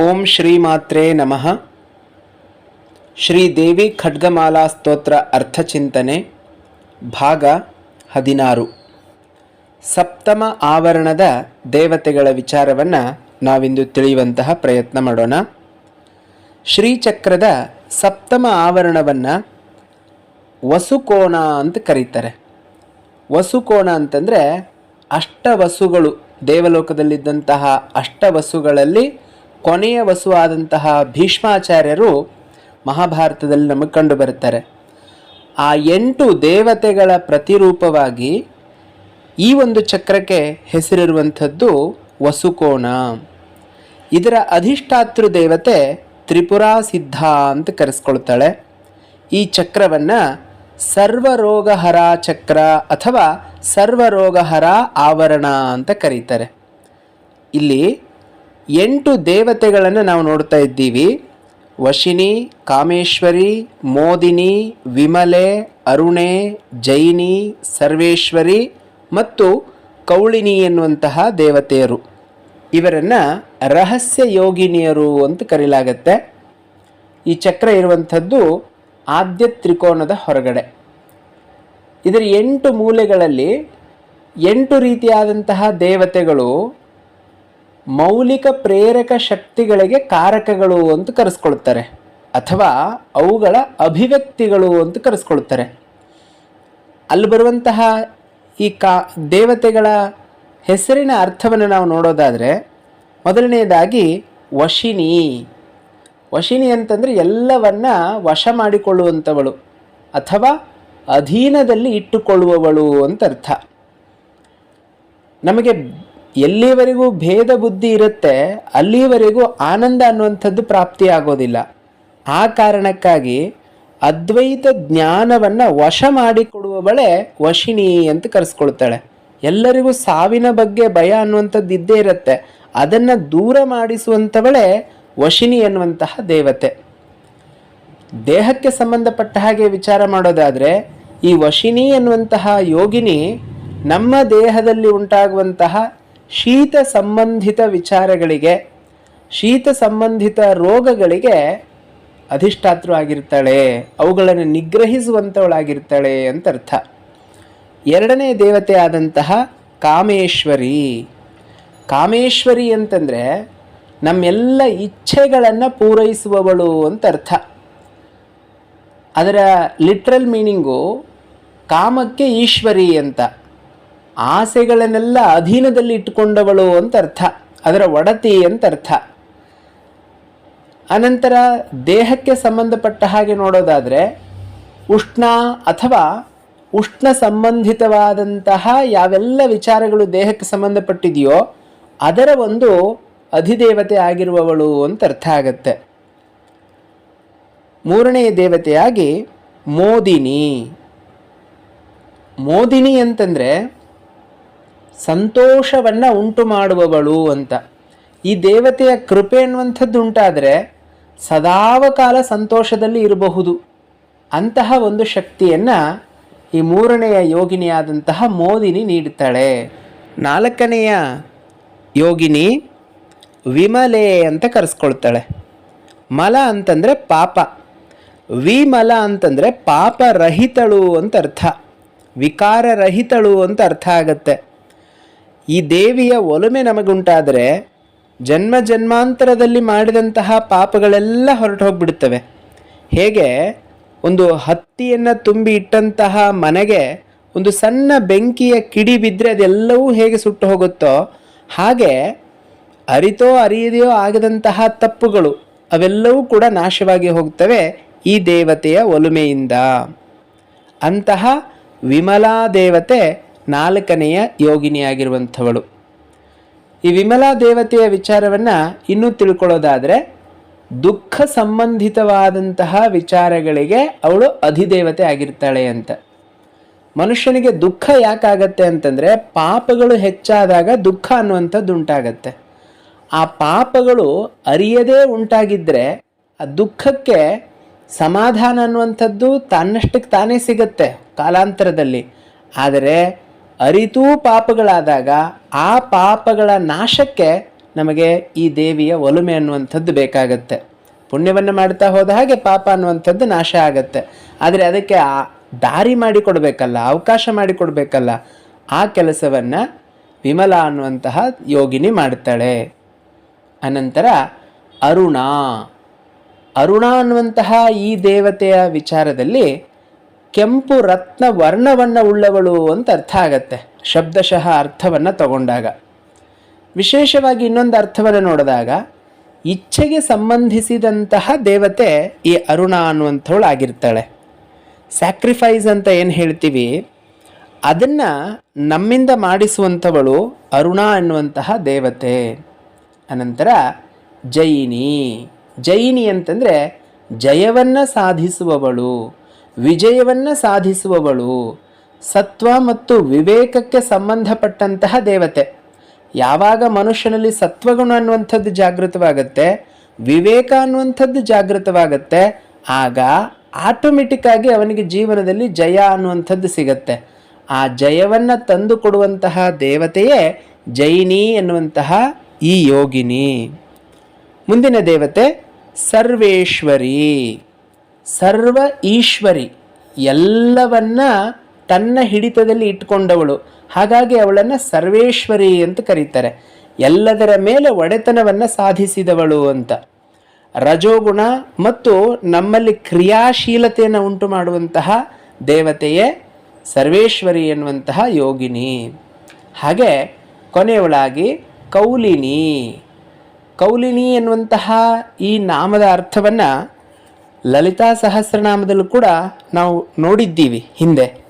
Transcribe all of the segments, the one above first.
ಓಂ ಶ್ರೀ ಮಾತ್ರೇ ನಮಃ. ಶ್ರೀ ದೇವಿ ಖಡ್ಗಮಾಲಾ ಸ್ತೋತ್ರ ಅರ್ಥಚಿಂತನೆ ಭಾಗ ಹದಿನಾರು. ಸಪ್ತಮ ಆವರಣದ ದೇವತೆಗಳ ವಿಚಾರವನ್ನು ನಾವಿಂದು ತಿಳಿಯುವಂತಹ ಪ್ರಯತ್ನ ಮಾಡೋಣ. ಶ್ರೀಚಕ್ರದ ಸಪ್ತಮ ಆವರಣವನ್ನು ವಸುಕೋಣ ಅಂತ ಕರೀತಾರೆ. ವಸುಕೋಣ ಅಂತಂದರೆ ಅಷ್ಟವಸುಗಳು, ದೇವಲೋಕದಲ್ಲಿದ್ದಂತಹ ಅಷ್ಟವಸುಗಳಲ್ಲಿ ಕೊನೆಯ ವಸುವಾದಂತಹ ಭೀಷ್ಮಾಚಾರ್ಯರು ಮಹಾಭಾರತದಲ್ಲಿ ನಮಗೆ ಕಂಡು ಆ ಎಂಟು ದೇವತೆಗಳ ಪ್ರತಿರೂಪವಾಗಿ ಈ ಒಂದು ಚಕ್ರಕ್ಕೆ ಹೆಸರಿರುವಂಥದ್ದು ವಸುಕೋಣ. ಇದರ ಅಧಿಷ್ಠಾತೃ ದೇವತೆ ತ್ರಿಪುರಾ ಸಿದ್ಧ ಅಂತ ಕರೆಸ್ಕೊಳ್ತಾಳೆ. ಈ ಚಕ್ರವನ್ನು ಸರ್ವರೋಗಹರ ಚಕ್ರ ಅಥವಾ ಸರ್ವರೋಗಹರ ಆವರಣ ಅಂತ ಕರೀತಾರೆ. ಇಲ್ಲಿ ಎಂಟು ದೇವತೆಗಳನ್ನು ನಾವು ನೋಡ್ತಾ ಇದ್ದೀವಿ. ವಶಿನಿ, ಕಾಮೇಶ್ವರಿ, ಮೋದಿನಿ, ವಿಮಲೆ, ಅರುಣೆ, ಜೈನಿ, ಸರ್ವೇಶ್ವರಿ ಮತ್ತು ಕೌಳಿನಿ ಎನ್ನುವಂತಹ ದೇವತೆಯರು. ಇವರನ್ನು ರಹಸ್ಯ ಯೋಗಿನಿಯರು ಅಂತ ಕರೀಲಾಗತ್ತೆ. ಈ ಚಕ್ರ ಇರುವಂಥದ್ದು ಆದ್ಯ ತ್ರಿಕೋನದ ಹೊರಗಡೆ. ಇದರ ಎಂಟು ಮೂಲೆಗಳಲ್ಲಿ ಎಂಟು ರೀತಿಯಾದಂತಹ ದೇವತೆಗಳು ಮೌಲಿಕ ಪ್ರೇರಕ ಶಕ್ತಿಗಳಿಗೆ ಕಾರಕಗಳು ಅಂತ ಕರೆಸ್ಕೊಳ್ತಾರೆ. ಅಥವಾ ಅವುಗಳ ಅಭಿವ್ಯಕ್ತಿಗಳು ಅಂತ ಕರೆಸ್ಕೊಳ್ತಾರೆ. ಅಲ್ಲಿ ಬರುವಂತಹ ಈ ಕಾ, ದೇವತೆಗಳ ಹೆಸರಿನ ಅರ್ಥವನ್ನು ನಾವು ನೋಡೋದಾದರೆ, ಮೊದಲನೆಯದಾಗಿ ವಶಿನಿ. ವಶಿನಿ ಅಂತಂದರೆ ಎಲ್ಲವನ್ನ ವಶ ಮಾಡಿಕೊಳ್ಳುವಂಥವಳು ಅಥವಾ ಅಧೀನದಲ್ಲಿ ಇಟ್ಟುಕೊಳ್ಳುವವಳು ಅಂತ ಅರ್ಥ. ನಮಗೆ ಎಲ್ಲಿವರೆಗೂ ಭೇದ ಬುದ್ಧಿ ಇರುತ್ತೆ, ಅಲ್ಲಿವರೆಗೂ ಆನಂದ ಅನ್ನುವಂಥದ್ದು ಪ್ರಾಪ್ತಿಯಾಗೋದಿಲ್ಲ. ಆ ಕಾರಣಕ್ಕಾಗಿ ಅದ್ವೈತ ಜ್ಞಾನವನ್ನು ವಶ ಮಾಡಿಕೊಡುವವಳೇ ವಶಿನಿ ಅಂತ ಕರೆಸ್ಕೊಳ್ತಾಳೆ. ಎಲ್ಲರಿಗೂ ಸಾವಿನ ಬಗ್ಗೆ ಭಯ ಅನ್ನುವಂಥದ್ದು ಇದ್ದೇ ಇರುತ್ತೆ. ಅದನ್ನು ದೂರ ಮಾಡಿಸುವಂಥವಳೆ ವಶಿನಿ ಅನ್ನುವಂತಹ ದೇವತೆ. ದೇಹಕ್ಕೆ ಸಂಬಂಧಪಟ್ಟ ಹಾಗೆ ವಿಚಾರ ಮಾಡೋದಾದರೆ, ಈ ವಶಿನಿ ಅನ್ನುವಂತಹ ಯೋಗಿನಿ ನಮ್ಮ ದೇಹದಲ್ಲಿ ಉಂಟಾಗುವಂತಹ ಶೀತ ಸಂಬಂಧಿತ ವಿಚಾರಗಳಿಗೆ, ಶೀತ ಸಂಬಂಧಿತ ರೋಗಗಳಿಗೆ ಅಧಿಷ್ಠಾತೃ ಆಗಿರ್ತಾಳೆ ಅವುಗಳನ್ನು ನಿಗ್ರಹಿಸುವಂಥವಳಾಗಿರ್ತಾಳೆ ಅಂತ ಅರ್ಥ ಎರಡನೇ ದೇವತೆ ಆದಂತಹ ಕಾಮೇಶ್ವರಿ. ಕಾಮೇಶ್ವರಿ ಅಂತಂದರೆ ನಮ್ಮೆಲ್ಲ ಇಚ್ಛೆಗಳನ್ನು ಪೂರೈಸುವವಳು ಅಂತ ಅರ್ಥ ಅದರ ಲಿಟ್ರಲ್ ಮೀನಿಂಗು ಕಾಮಕ್ಕೆ ಈಶ್ವರಿ ಅಂತ. ಆಸೆಗಳನ್ನೆಲ್ಲ ಅಧೀನದಲ್ಲಿ ಇಟ್ಟುಕೊಂಡವಳು ಅಂತ ಅರ್ಥ ಅದರ ಒಡತಿ ಅಂತ ಅರ್ಥ ಅನಂತರ ದೇಹಕ್ಕೆ ಸಂಬಂಧಪಟ್ಟ ಹಾಗೆ ನೋಡೋದಾದರೆ, ಉಷ್ಣ ಅಥವಾ ಉಷ್ಣ ಸಂಬಂಧಿತವಾದಂತಹ ಯಾವೆಲ್ಲ ವಿಚಾರಗಳು ದೇಹಕ್ಕೆ ಸಂಬಂಧಪಟ್ಟಿದೆಯೋ, ಅದರ ಒಂದು ಅಧಿದೇವತೆ ಆಗಿರುವವಳು ಅಂತ ಅರ್ಥ ಆಗತ್ತೆ. ಮೂರನೆಯ ದೇವತೆಯಾಗಿ ಮೋದಿನಿ. ಮೋದಿನಿ ಅಂತಂದರೆ ಸಂತೋಷವನ್ನು ಉಂಟು ಮಾಡುವವಳು ಅಂತ. ಈ ದೇವತೆಯ ಕೃಪೆ ಅನ್ನುವಂಥದ್ದು ಉಂಟಾದರೆ ಸದಾವಕಾಲ ಸಂತೋಷದಲ್ಲಿ ಇರಬಹುದು. ಅಂತಹ ಒಂದು ಶಕ್ತಿಯನ್ನು ಈ ಮೂರನೆಯ ಯೋಗಿನಿಯಾದಂತಹ ಮೋದಿನಿ ನೀಡುತ್ತಾಳೆ. ನಾಲ್ಕನೆಯ ಯೋಗಿನಿ ವಿಮಲೆ ಅಂತ ಕರೆಸ್ಕೊಳ್ತಾಳೆ. ಮಲ ಅಂತಂದರೆ ಪಾಪ. ವಿಮಲ ಅಂತಂದರೆ ಪಾಪರಹಿತಳು ಅಂತ ಅರ್ಥ. ವಿಕಾರರಹಿತಳು ಅಂತ ಅರ್ಥ ಆಗತ್ತೆ. ಈ ದೇವಿಯ ಒಲುಮೆ ನಮಗುಂಟಾದರೆ ಜನ್ಮ ಜನ್ಮಾಂತರದಲ್ಲಿ ಮಾಡಿದಂತಹ ಪಾಪಗಳೆಲ್ಲ ಹೊರಟು ಹೋಗ್ಬಿಡುತ್ತವೆ. ಹೇಗೆ? ಒಂದು ಹತ್ತಿಯನ್ನು ತುಂಬಿ ಇಟ್ಟಂತಹ ಮನೆಗೆ ಒಂದು ಸಣ್ಣ ಬೆಂಕಿಯ ಕಿಡಿ ಬಿದ್ದರೆ ಅದೆಲ್ಲವೂ ಹೇಗೆ ಸುಟ್ಟು ಹೋಗುತ್ತೋ, ಹಾಗೆ ಅರಿತೋ ಅರಿಯದೆಯೋ ಆಗದಂತಹ ತಪ್ಪುಗಳು ಅವೆಲ್ಲವೂ ಕೂಡ ನಾಶವಾಗಿ ಹೋಗ್ತವೆ ಈ ದೇವತೆಯ ಒಲುಮೆಯಿಂದ. ಅಂತಹ ವಿಮಲಾ ದೇವತೆ ನಾಲ್ಕನೆಯ ಯೋಗಿನಿಯಾಗಿರುವಂಥವಳು. ಈ ವಿಮಲಾ ದೇವತೆಯ ವಿಚಾರವನ್ನು ಇನ್ನೂ ತಿಳ್ಕೊಳ್ಳೋದಾದರೆ, ದುಃಖ ಸಂಬಂಧಿತವಾದಂತಹ ವಿಚಾರಗಳಿಗೆ ಅವಳು ಅಧಿದೇವತೆ ಆಗಿರ್ತಾಳೆ ಅಂತ. ಮನುಷ್ಯನಿಗೆ ದುಃಖ ಯಾಕಾಗತ್ತೆ ಅಂತಂದರೆ, ಪಾಪಗಳು ಹೆಚ್ಚಾದಾಗ ದುಃಖ ಅನ್ನುವಂಥದ್ದು ಉಂಟಾಗತ್ತೆ. ಆ ಪಾಪಗಳು ಅರಿಯದೇ ಉಂಟಾಗಿದ್ದರೆ ಆ ದುಃಖಕ್ಕೆ ಸಮಾಧಾನ ಅನ್ನುವಂಥದ್ದು ತನ್ನಷ್ಟಕ್ಕೆ ತಾನೇ ಸಿಗತ್ತೆ ಕಾಲಾಂತರದಲ್ಲಿ. ಆದರೆ ಅರಿತೂ ಪಾಪಗಳಾದಾಗ ಆ ಪಾಪಗಳ ನಾಶಕ್ಕೆ ನಮಗೆ ಈ ದೇವಿಯ ಒಲುಮೆ ಅನ್ನುವಂಥದ್ದು ಬೇಕಾಗತ್ತೆ. ಪುಣ್ಯವನ್ನು ಮಾಡ್ತಾ ಹೋದ ಹಾಗೆ ಪಾಪ ಅನ್ನುವಂಥದ್ದು ನಾಶ ಆಗತ್ತೆ. ಆದರೆ ಅದಕ್ಕೆ ಆ ದಾರಿ ಮಾಡಿಕೊಡ್ಬೇಕಲ್ಲ ಅವಕಾಶ ಮಾಡಿಕೊಡ್ಬೇಕಲ್ಲ ಆ ಕೆಲಸವನ್ನು ವಿಮಲ ಅನ್ನುವಂತಹ ಯೋಗಿನಿ ಮಾಡ್ತಾಳೆ. ಅನಂತರ ಅರುಣ. ಅರುಣ ಅನ್ನುವಂತಹ ಈ ದೇವತೆಯ ವಿಚಾರದಲ್ಲಿ ಕೆಂಪು ರತ್ನ ವರ್ಣವನ್ನು ಉಳ್ಳವಳು ಅಂತ ಅರ್ಥ ಆಗತ್ತೆ. ಶಬ್ದಶಃ ಅರ್ಥವನ್ನು ತಗೊಂಡಾಗ. ವಿಶೇಷವಾಗಿ ಇನ್ನೊಂದು ಅರ್ಥವನ್ನು ನೋಡಿದಾಗ, ಇಚ್ಛೆಗೆ ಸಂಬಂಧಿಸಿದಂತಹ ದೇವತೆ ಈ ಅರುಣ ಅನ್ನುವಂಥವಳು ಆಗಿರ್ತಾಳೆ. ಸ್ಯಾಕ್ರಿಫೈಸ್ ಅಂತ ಏನು ಹೇಳ್ತೀವಿ? ಅದನ್ನು ನಮ್ಮಿಂದ ಮಾಡಿಸುವಂಥವಳು ಅರುಣ ಅನ್ನುವಂತಹ ದೇವತೆ. ಅನಂತರ ಜೈನಿ. ಜೈನಿ ಅಂತಂದರೆ ಜಯವನ್ನು ಸಾಧಿಸುವವಳು. ವಿಜಯವನ್ನು ಸಾಧಿಸುವವಳು. ಸತ್ವ ಮತ್ತು ವಿವೇಕಕ್ಕೆ ಸಂಬಂಧಪಟ್ಟಂತಹ ದೇವತೆ. ಯಾವಾಗ ಮನುಷ್ಯನಲ್ಲಿ ಸತ್ವಗುಣ ಅನ್ನುವಂಥದ್ದು ಜಾಗೃತವಾಗುತ್ತೆ, ವಿವೇಕ ಅನ್ನುವಂಥದ್ದು ಜಾಗೃತವಾಗುತ್ತೆ, ಆಗ ಆಟೋಮೆಟಿಕ್ ಆಗಿ ಅವನಿಗೆ ಜೀವನದಲ್ಲಿ ಜಯ ಅನ್ನುವಂಥದ್ದು ಸಿಗತ್ತೆ. ಆ ಜಯವನ್ನು ತಂದು ಕೊಡುವಂತಹ ದೇವತೆಯೇ ಜೈನಿ ಎನ್ನುವಂತಹ ಈ ಯೋಗಿನಿ. ಮುಂದಿನ ದೇವತೆ ಸರ್ವೇಶ್ವರಿ. ಸರ್ವ ಈಶ್ವರಿ ಎಲ್ಲವನ್ನ ತನ್ನ ಹಿಡಿತದಲ್ಲಿ ಇಟ್ಕೊಂಡವಳು ಹಾಗಾಗಿ ಅವಳನ್ನು ಸರ್ವೇಶ್ವರಿ ಅಂತ ಕರೀತಾರೆ. ಎಲ್ಲದರ ಮೇಲೆ ಒಡೆತನವನ್ನು ಸಾಧಿಸಿದವಳು ಅಂತ. ರಜೋಗುಣ ಮತ್ತು ನಮ್ಮಲ್ಲಿ ಕ್ರಿಯಾಶೀಲತೆಯನ್ನು ಉಂಟು ಮಾಡುವಂತಹ ದೇವತೆಯೇ ಸರ್ವೇಶ್ವರಿ ಎನ್ನುವಂತಹ ಯೋಗಿನಿ. ಹಾಗೆ ಕೊನೆಯವಳಾಗಿ ಕೌಲಿನಿ. ಕೌಲಿನಿ ಎನ್ನುವಂತಹ ಈ ನಾಮದ ಅರ್ಥವನ್ನು ಲಲಿತಾ ಸಹಸ್ರನಾಮದಲ್ಲೂ ಕೂಡ ನಾವು ನೋಡಿದ್ದೀವಿ ಹಿಂದೆ.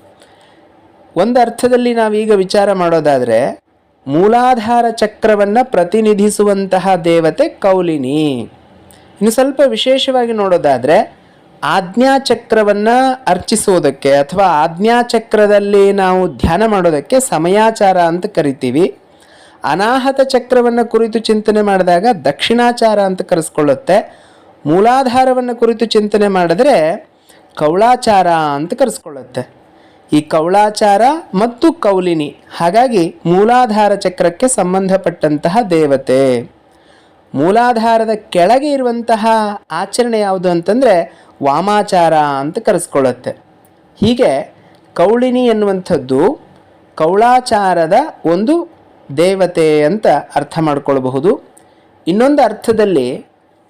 ಒಂದು ಅರ್ಥದಲ್ಲಿ ನಾವೀಗ ವಿಚಾರ ಮಾಡೋದಾದರೆ, ಮೂಲಾಧಾರ ಚಕ್ರವನ್ನು ಪ್ರತಿನಿಧಿಸುವಂತಹ ದೇವತೆ ಕೌಲಿನಿ. ಇನ್ನು ಸ್ವಲ್ಪ ವಿಶೇಷವಾಗಿ ನೋಡೋದಾದರೆ ಆಜ್ಞಾಚಕ್ರವನ್ನು ಅರ್ಚಿಸೋದಕ್ಕೆ ಅಥವಾ ಆಜ್ಞಾಚಕ್ರದಲ್ಲಿ ನಾವು ಧ್ಯಾನ ಮಾಡೋದಕ್ಕೆ ಸಮಯಾಚಾರ ಅಂತ ಕರಿತೀವಿ. ಅನಾಹತ ಚಕ್ರವನ್ನು ಕುರಿತು ಚಿಂತನೆ ಮಾಡಿದಾಗ ದಕ್ಷಿಣಾಚಾರ ಅಂತ ಕರೆಸ್ಕೊಳ್ಳುತ್ತೆ. ಮೂಲಾಧಾರವನ್ನು ಕುರಿತು ಚಿಂತನೆ ಮಾಡಿದ್ರೆ ಕೌಳಾಚಾರ ಅಂತ ಕರೆಸ್ಕೊಳ್ಳುತ್ತೆ. ಈ ಕೌಳಾಚಾರ ಮತ್ತು ಕೌಲಿನಿ, ಹಾಗಾಗಿ ಮೂಲಾಧಾರ ಚಕ್ರಕ್ಕೆ ಸಂಬಂಧಪಟ್ಟಂತಹ ದೇವತೆ. ಮೂಲಾಧಾರದ ಕೆಳಗೆ ಇರುವಂತಹ ಆಚರಣೆ ಯಾವುದು ಅಂತಂದರೆ ವಾಮಾಚಾರ ಅಂತ ಕರೆಸ್ಕೊಳ್ಳುತ್ತೆ. ಹೀಗೆ ಕೌಳಿನಿ ಎನ್ನುವಂಥದ್ದು ಕೌಳಾಚಾರದ ಒಂದು ದೇವತೆ ಅಂತ ಅರ್ಥ ಮಾಡಿಕೊಳ್ಳಬಹುದು ಇನ್ನೊಂದು ಅರ್ಥದಲ್ಲಿ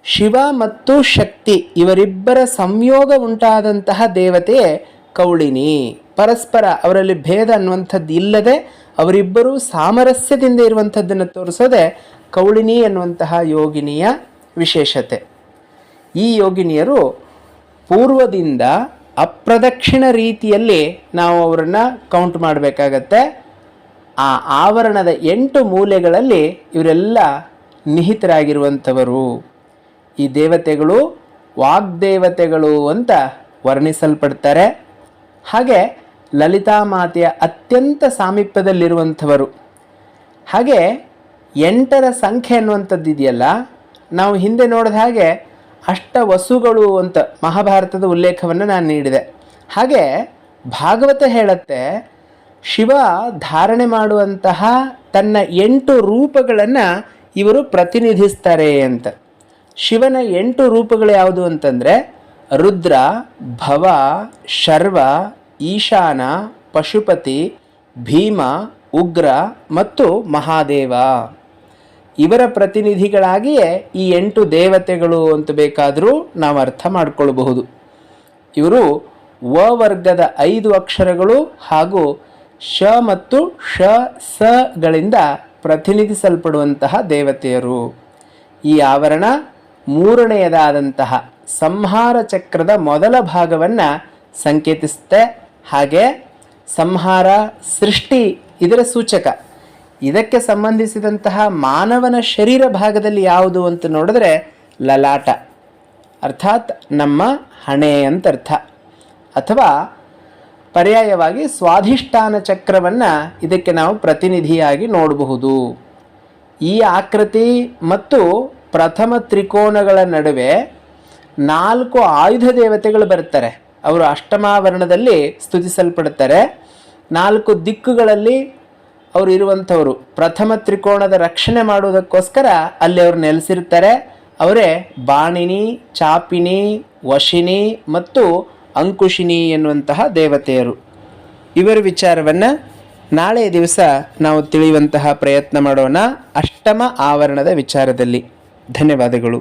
ಶಿವ ಮತ್ತು ಶಕ್ತಿ ಇವರಿಬ್ಬರ ಸಂಯೋಗ ಉಂಟಾದಂತಹ ದೇವತೆಯೇ ಕೌಳಿನಿ. ಪರಸ್ಪರ ಅವರಲ್ಲಿ ಭೇದ ಅನ್ನುವಂಥದ್ದು ಇಲ್ಲದೆ ಅವರಿಬ್ಬರೂ ಸಾಮರಸ್ಯದಿಂದ ಇರುವಂಥದ್ದನ್ನು ತೋರಿಸೋದೆ ಕೌಳಿನಿ ಎನ್ನುವಂತಹ ಯೋಗಿನಿಯ ವಿಶೇಷತೆ. ಈ ಯೋಗಿನಿಯರು ಪೂರ್ವದಿಂದ ಅಪ್ರದಕ್ಷಿಣ ರೀತಿಯಲ್ಲಿ ನಾವು ಅವರನ್ನು ಕೌಂಟ್ ಮಾಡಬೇಕಾಗತ್ತೆ. ಆ ಆವರಣದ ಎಂಟು ಮೂಲೆಗಳಲ್ಲಿ ಇವರೆಲ್ಲ ನಿಹಿತರಾಗಿರುವಂಥವರು. ಈ ದೇವತೆಗಳು ವಾಗ್ದೇವತೆಗಳು ಅಂತ ವರ್ಣಿಸಲ್ಪಡ್ತಾರೆ. ಹಾಗೆ ಲಲಿತಾ ಮಾತೆಯ ಅತ್ಯಂತ ಸಾಮೀಪ್ಯದಲ್ಲಿರುವಂಥವರು. ಹಾಗೆ ಎಂಟರ ಸಂಖ್ಯೆ ಅನ್ನುವಂಥದ್ದು ಇದೆಯಲ್ಲ, ನಾವು ಹಿಂದೆ ನೋಡಿದ ಹಾಗೆ ಅಷ್ಟ ವಸುಗಳು ಅಂತ ಮಹಾಭಾರತದ ಉಲ್ಲೇಖವನ್ನು ನಾನು ನೀಡಿದೆ. ಹಾಗೆ ಭಾಗವತ ಹೇಳುತ್ತೆ, ಶಿವ ಧಾರಣೆ ಮಾಡುವಂತಹ ತನ್ನ ಎಂಟು ರೂಪಗಳನ್ನು ಇವರು ಪ್ರತಿನಿಧಿಸ್ತಾರೆ ಅಂತ. ಶಿವನ ಎಂಟು ರೂಪಗಳು ಯಾವುದು ಅಂತಂದರೆ ರುದ್ರ, ಭವ, ಶರ್ವ, ಈಶಾನ, ಪಶುಪತಿ, ಭೀಮ, ಉಗ್ರ ಮತ್ತು ಮಹಾದೇವ. ಇವರ ಪ್ರತಿನಿಧಿಗಳಾಗಿಯೇ ಈ ಎಂಟು ದೇವತೆಗಳು ಅಂತ ಬೇಕಾದರೂ ನಾವು ಅರ್ಥ ಮಾಡಿಕೊಳ್ಳಬಹುದು ಇವರು ವ ವರ್ಗದ ಐದು ಅಕ್ಷರಗಳು ಹಾಗೂ ಶ ಮತ್ತು ಶ ಸಗಳಿಂದ ಪ್ರತಿನಿಧಿಸಲ್ಪಡುವಂತಹ ದೇವತೆಯರು. ಈ ಆವರಣ ಮೂರನೆಯದಾದಂತಹ ಸಂಹಾರ ಚಕ್ರದ ಮೊದಲ ಭಾಗವನ್ನು ಸಂಕೇತಿಸುತ್ತೆ. ಹಾಗೆ ಸಂಹಾರ ಸೃಷ್ಟಿ ಇದರ ಸೂಚಕ. ಇದಕ್ಕೆ ಸಂಬಂಧಿಸಿದಂತಹ ಮಾನವನ ಶರೀರ ಭಾಗದಲ್ಲಿ ಯಾವುದು ಅಂತ ನೋಡಿದ್ರೆ ಲಲಾಟ. ಅರ್ಥಾತ್ ನಮ್ಮ ಹಣೆ ಅಂತ ಅರ್ಥ ಅಥವಾ ಪರ್ಯಾಯವಾಗಿ ಸ್ವಾಧಿಷ್ಠಾನ ಚಕ್ರವನ್ನು ಇದಕ್ಕೆ ನಾವು ಪ್ರತಿನಿಧಿಯಾಗಿ ನೋಡಬಹುದು. ಈ ಆಕೃತಿ ಮತ್ತು ಪ್ರಥಮ ತ್ರಿಕೋನಗಳ ನಡುವೆ ನಾಲ್ಕು ಆಯುಧ ದೇವತೆಗಳು ಬರ್ತಾರೆ ಅವರು ಅಷ್ಟಮಾವರಣದಲ್ಲಿ ಸ್ತುತಿಸಲ್ಪಡ್ತಾರೆ ನಾಲ್ಕು ದಿಕ್ಕುಗಳಲ್ಲಿ ಅವರು ಇರುವಂಥವರು. ಪ್ರಥಮ ತ್ರಿಕೋಣದ ರಕ್ಷಣೆ ಮಾಡುವುದಕ್ಕೋಸ್ಕರ ಅಲ್ಲಿ ಅವರು ನೆಲೆಸಿರ್ತಾರೆ ಅವರೇ ಬಾಣಿನಿ ಚಾಪಿನಿ ವಶಿನಿ ಮತ್ತು ಅಂಕುಶಿನಿ ಎನ್ನುವಂತಹ ದೇವತೆಯರು. ಇವರ ವಿಚಾರವನ್ನು ನಾಳೆಯ ದಿವಸ ನಾವು ತಿಳಿಯುವಂತಹ ಪ್ರಯತ್ನ ಮಾಡೋಣ ಅಷ್ಟಮ ಆವರಣದ ವಿಚಾರದಲ್ಲಿ. ಧನ್ಯವಾದಗಳು.